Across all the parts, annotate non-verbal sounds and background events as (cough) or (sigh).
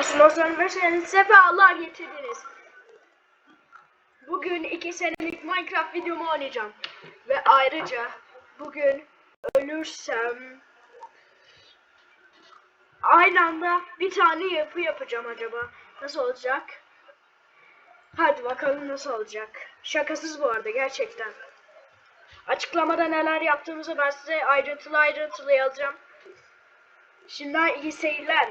Asnos'un ve senin sefalar getirdiniz. Bugün iki senelik Minecraft videomu oynayacağım. Ve ayrıca bugün ölürsem aynı anda bir tane yapı yapacağım acaba. Nasıl olacak? Hadi bakalım nasıl olacak. Şakasız bu arada gerçekten. Açıklamada neler yaptığımızı ben size ayrıntılı ayrıntılı yazacağım. Şimdiden iyi seyirler.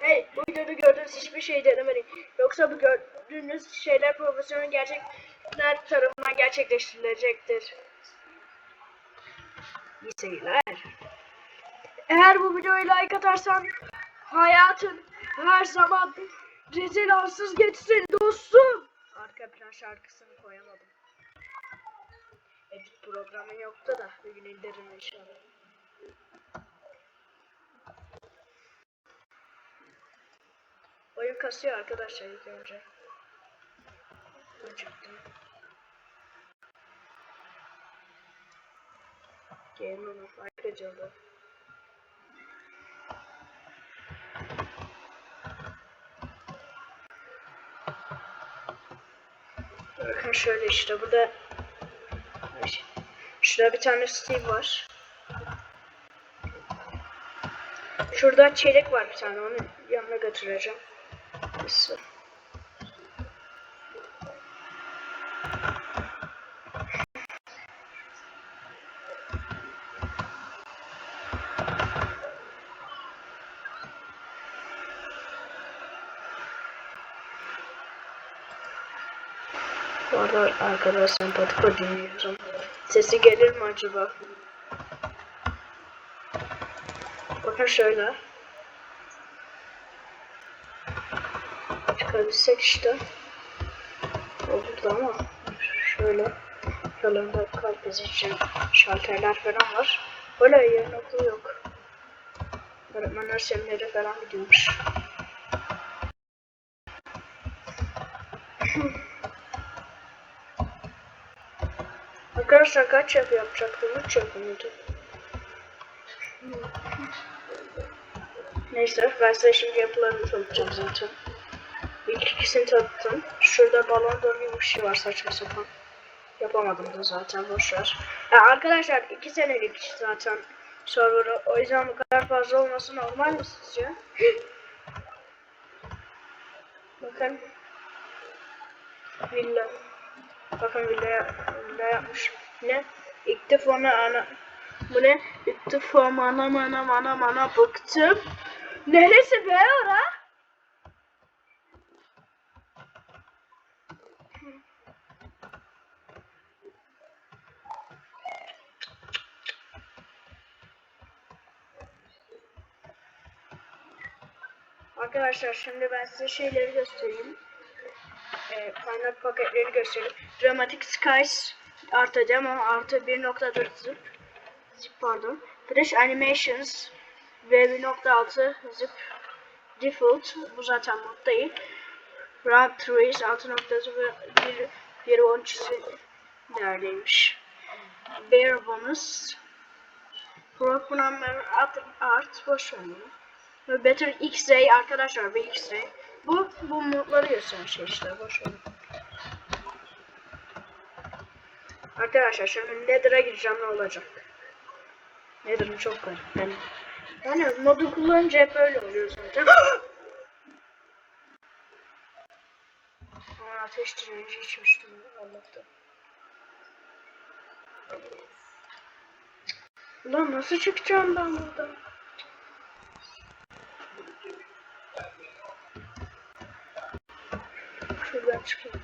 Hey bu videoda gördüğünüz hiçbir şey denemeyin. Yoksa bu gördüğünüz şeyler profesyonel gerçekler tarafından gerçekleştirilecektir. İyi seyirler. Eğer bu videoya like atarsan hayatın her zaman rezil arsız geçsin dostum. Arka plan şarkısını koyamadım. Edit programı yoktu da bir gün indiririm inşallah. Kasıyor arkadaşlar ilk önce. Acıktım. Game of ayrıcalı. Bakın şöyle işte burada Şurada bir tane Steve var. Şurada çeyrek var bir tane onu yanına götüreceğim. Nasıl? Bu arada arkada sempatiko dinliyorum. Sesi gelir mi acaba? Bakın şöyle. Çıkabilsek işte. O burada ama şöyle yanında kalp için şalterler falan var. Böyle yarın okul yok. Öğretmenler seminere falan gidiyormuş. Arkadaşlar kaç yapı yapacaktım? 3 yapı mıydı? Neyse ben size şimdi yapılarını tanıtacağım zaten. İkisini tanıttım. Şurada balon dönüyor bir şey var saçma sapan. Yapamadım da zaten boşver. Ya arkadaşlar iki senelik zaten server'ı. O yüzden bu kadar fazla olması normal mi sizce? Bakın. Villa. Bakın villa, villa yapmış. Ne? İlk ana... Bu ne? İlk defa mana mana mana mana bıktım. Neresi be ora? Arkadaşlar şimdi ben size şeyleri göstereyim. Ee, kaynak paketleri göstereyim. Dramatic Skies artacağım ama artı 1.4 zip. Zip pardon. Fresh Animations ve 1.6 zip default. Bu zaten mod değil. Run Trees 6.0 1 1 13'ü neredeymiş? Bear bonus. Programmer art, art boş ver Better X-Ray arkadaşlar bir X-Ray. Bu bu modları gösteren şey işte boş ver. Arkadaşlar şimdi Nether'a gireceğim ne olacak? Nether'ın çok garip yani. Yani modu kullanınca hep öyle oluyor zaten. Aa, ateş direnci içmiştim Allah'tan. Ulan nasıl çıkacağım ben buradan? Şuradan çıkayım.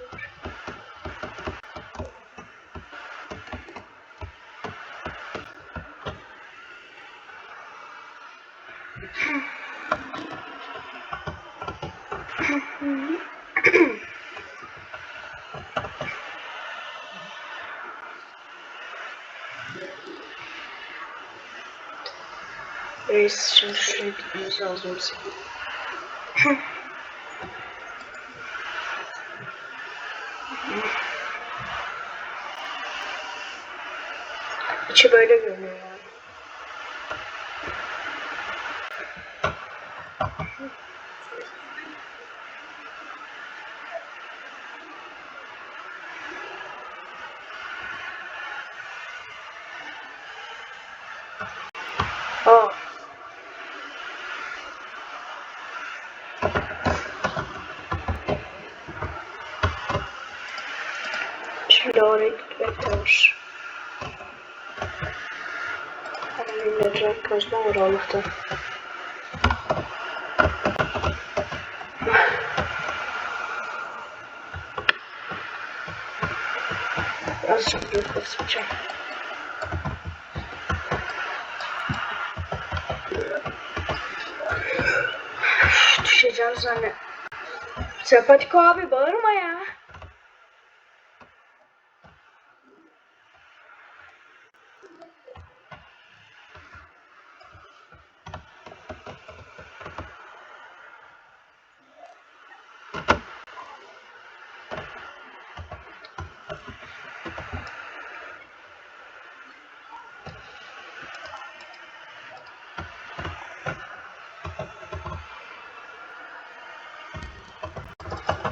Reis şimdi şuraya gitmemiz lazım. İçi böyle görünüyor oraya gitmek. Hemen indireceğim. Kazma var Allah'tan. Azıcık büyük basacağım. Düşeceğim zannet. Sempatiko abi bağırma ya.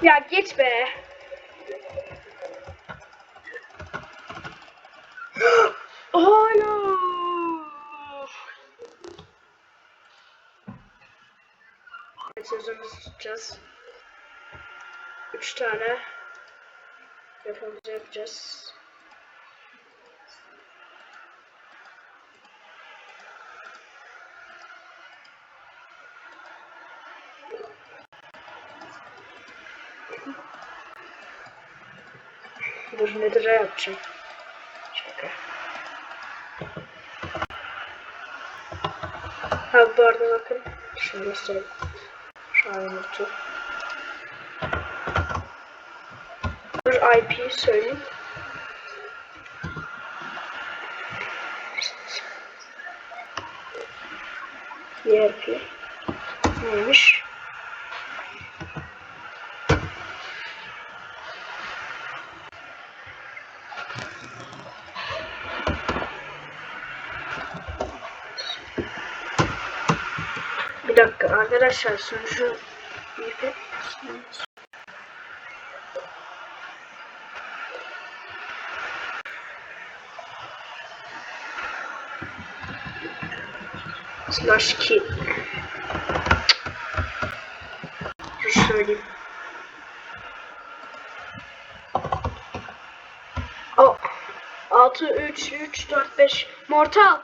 Ya git be. Hayır. Sözümüzü tutacağız. Üç tane yapımızı Dur nedir yapacağım. Şaka. Ha bu arada bakın. Şunu göstereyim. Şu an unuttum. Dur IP söyleyeyim. ERP neymiş? Bir dakika arkadaşlar sonucu bir slash key. Dur söyleyeyim. O 6 3 3 4 5 Mortal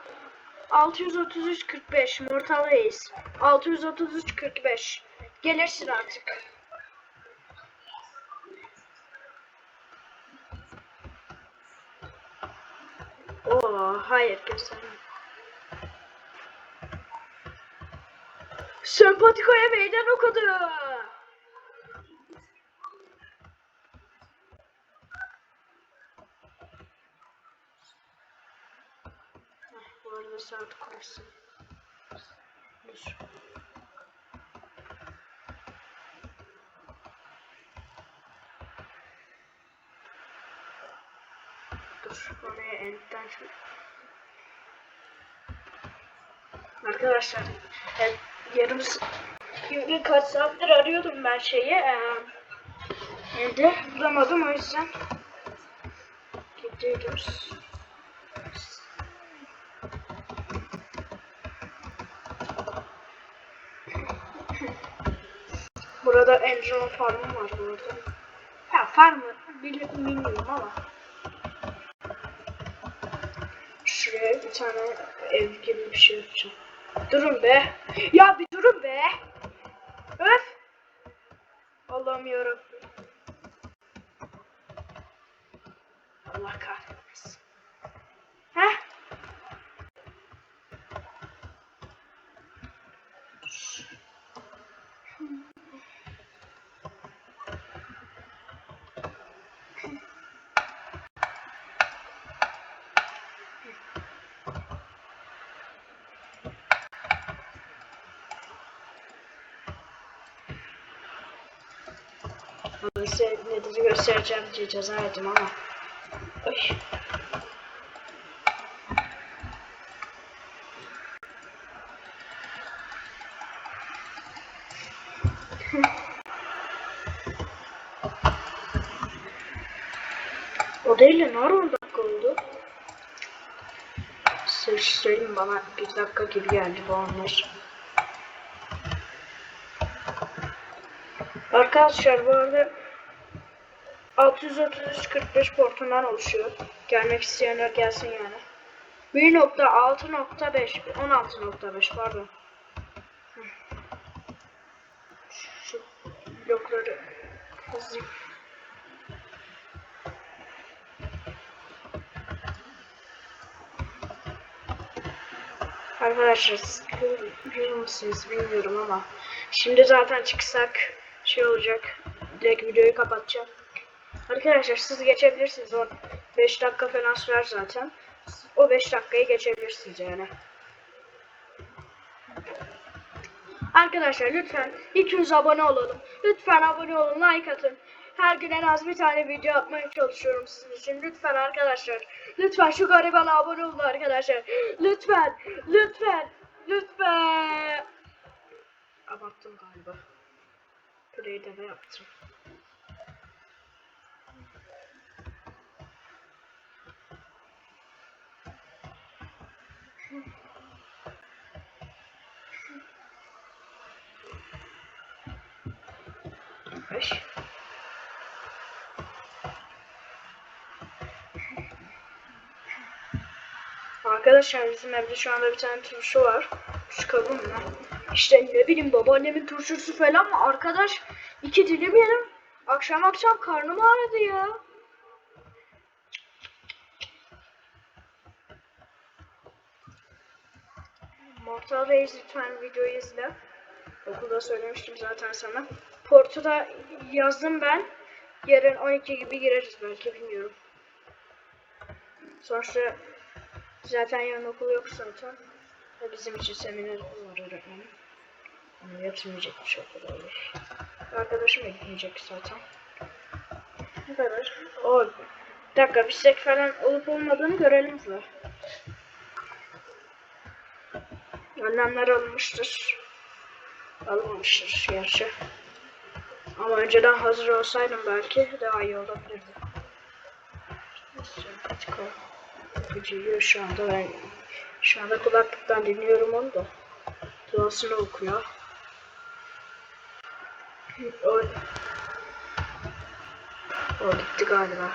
633 45 Mortal Reis 633 45 Gelirsin artık. Oo hayır göstermem. Sempatiko'ya meydan okudu. Arada saat kurası. Dur. Dur oraya endten şu. Arkadaşlar evet, yarım bir kaç saattir arıyordum ben şeyi evde bulamadım o yüzden gidiyoruz. Burada Angela Farm'ı var bu arada. Ha farmı bil- bilmiyorum ama. Şuraya bir tane ev gibi bir şey yapacağım. Durun be. Ya bir durun be. Öf. Allah'ım yarabbim. Allah kahretmesin. Heh. Ama Size nedir göstereceğim diye ceza yedim ama. Oy. o değil de ne ara 10 dakika oldu? Şey bana bir dakika gibi geldi bu anlar. Arkadaşlar bu arada 633 45 portundan oluşuyor. Gelmek isteyenler gelsin yani. 1.6.5 16.5 pardon. Şu blokları hızlı Arkadaşlar siz görüyor musunuz bilmiyorum ama şimdi zaten çıksak şey olacak direkt videoyu kapatacağım. Arkadaşlar siz geçebilirsiniz o 5 dakika falan sürer zaten. O 5 dakikayı geçebilirsiniz yani. Arkadaşlar lütfen 200 abone olalım. Lütfen abone olun, like atın. Her gün en az bir tane video atmaya çalışıyorum sizin için. Lütfen arkadaşlar. Lütfen şu garibana abone olun arkadaşlar. Lütfen. Lütfen. Lütfen. Abarttım galiba. Burayı da yaptım. Arkadaşlar bizim evde şu anda bir tane turşu var. Çıkalım mı? İşte ne bileyim babaannemin turşusu falan mı? Arkadaş iki dilim yedim. Akşam akşam karnım ağrıdı ya. Mortal Reis lütfen videoyu izle. Okulda söylemiştim zaten sana. Portu da yazdım ben. Yarın 12 gibi gireriz belki bilmiyorum. Sonuçta zaten yarın okul yok zaten. Ve bizim için seminer var öğretmenim. Onu yatırmayacakmış okula olur. Arkadaşım da gitmeyecek zaten. Bu kadar. O bir dakika bisek falan olup olmadığını görelim mi? Önlemler alınmıştır. Alınmamıştır gerçi. Ama önceden hazır olsaydım belki daha iyi olabilirdi. Sempatik Gıcıyor şu anda ben şu anda kulaklıktan dinliyorum onu da. Duasını okuyor. O, o gitti galiba.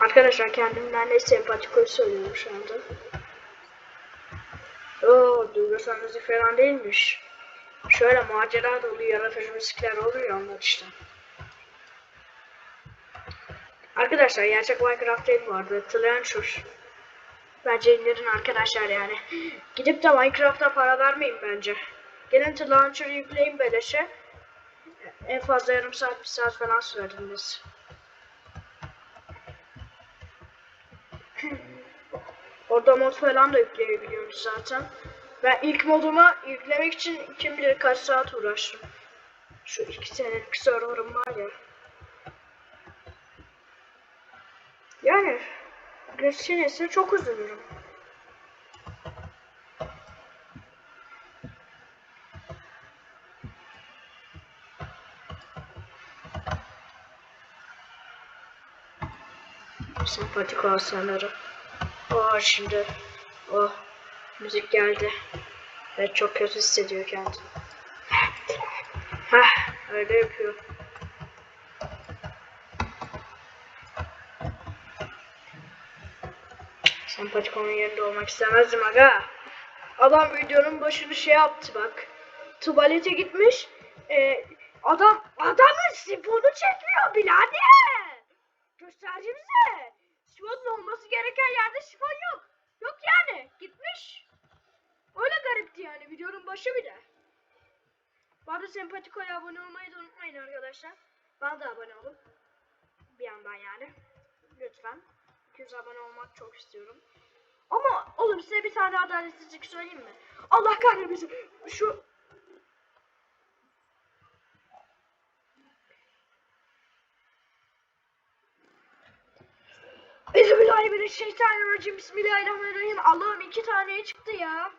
Arkadaşlar kendimden ne sempatik söylüyorum şu anda. Oo, duygusal müzik falan değilmiş. Şöyle macera dolu yaratıcı müzikler oluyor onlar işte. Arkadaşlar gerçek Minecraft değil vardı. Tlanchur. Bence indirin arkadaşlar yani. (laughs) Gidip de Minecraft'a para vermeyin bence. Gelin Tlanchur'u yükleyin beleşe. En fazla yarım saat bir saat falan sürdünüz. (laughs) Orada mod falan da yükleyebiliyoruz zaten. Ben ilk moduma yüklemek için kim bilir kaç saat uğraştım. Şu iki senelik serverım var ya. Yani geçinirse çok üzülürüm. Sempatik olsanları. Oh şimdi. Oh. Müzik geldi. Ve çok kötü hissediyor kendini. Hah öyle yapıyor. Sempatik onun yerinde olmak istemezdim aga. Adam videonun başını şey yaptı bak. Tuvalete gitmiş. Ee, adam adamın sifonu çekmiyor birader. Gösterci bize. Sifonun olması gereken yerde sifon yok. Yok yani. Gitmiş. Öyle garipti yani videonun başı bile. Bu arada Sempatiko'ya abone olmayı da unutmayın arkadaşlar. Bana da abone olun. Bir yandan yani. Lütfen. 200 abone olmak çok istiyorum. Ama oğlum size bir tane adaletsizlik söyleyeyim mi? Allah kahretmesin. Şu Bismillahirrahmanirrahim. Bismillahirrahmanirrahim. Allah'ım iki taneye çıktı ya.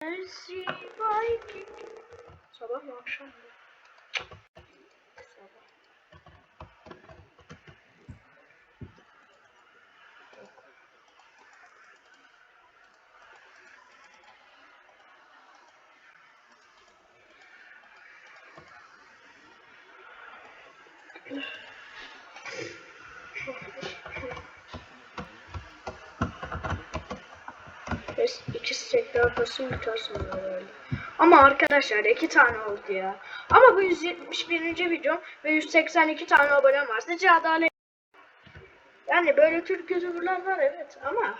Elsie Viking. Sabah mı akşam mı? 2 tekrar basın bir tane oldu. Ama arkadaşlar iki tane oldu ya. Ama bu 171. video ve 182 tane abonem var. Sizce adalet yani böyle Türk youtuberlar var evet ama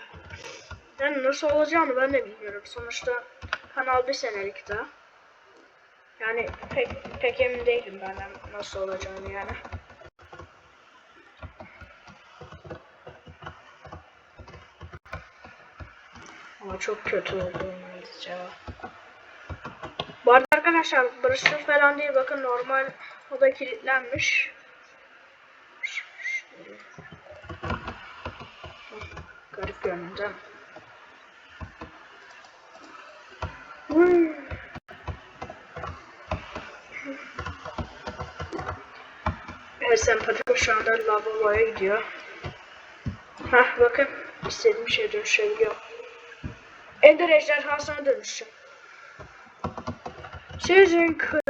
yani nasıl olacağını ben de bilmiyorum. Sonuçta kanal bir senelik daha. Yani pek pek emin değilim benden nasıl olacağını yani. Ama çok kötü oldu İngilizce. Bu arada arkadaşlar barıştır falan değil bakın normal o da kilitlenmiş. Garip görünüyor. Hmm. Evet sempatik şu anda lavaboya gidiyor. Hah bakın istediğim şeye dönüşebiliyor. Ender ejderhasına dönüşeceğim. Sizin kralınız.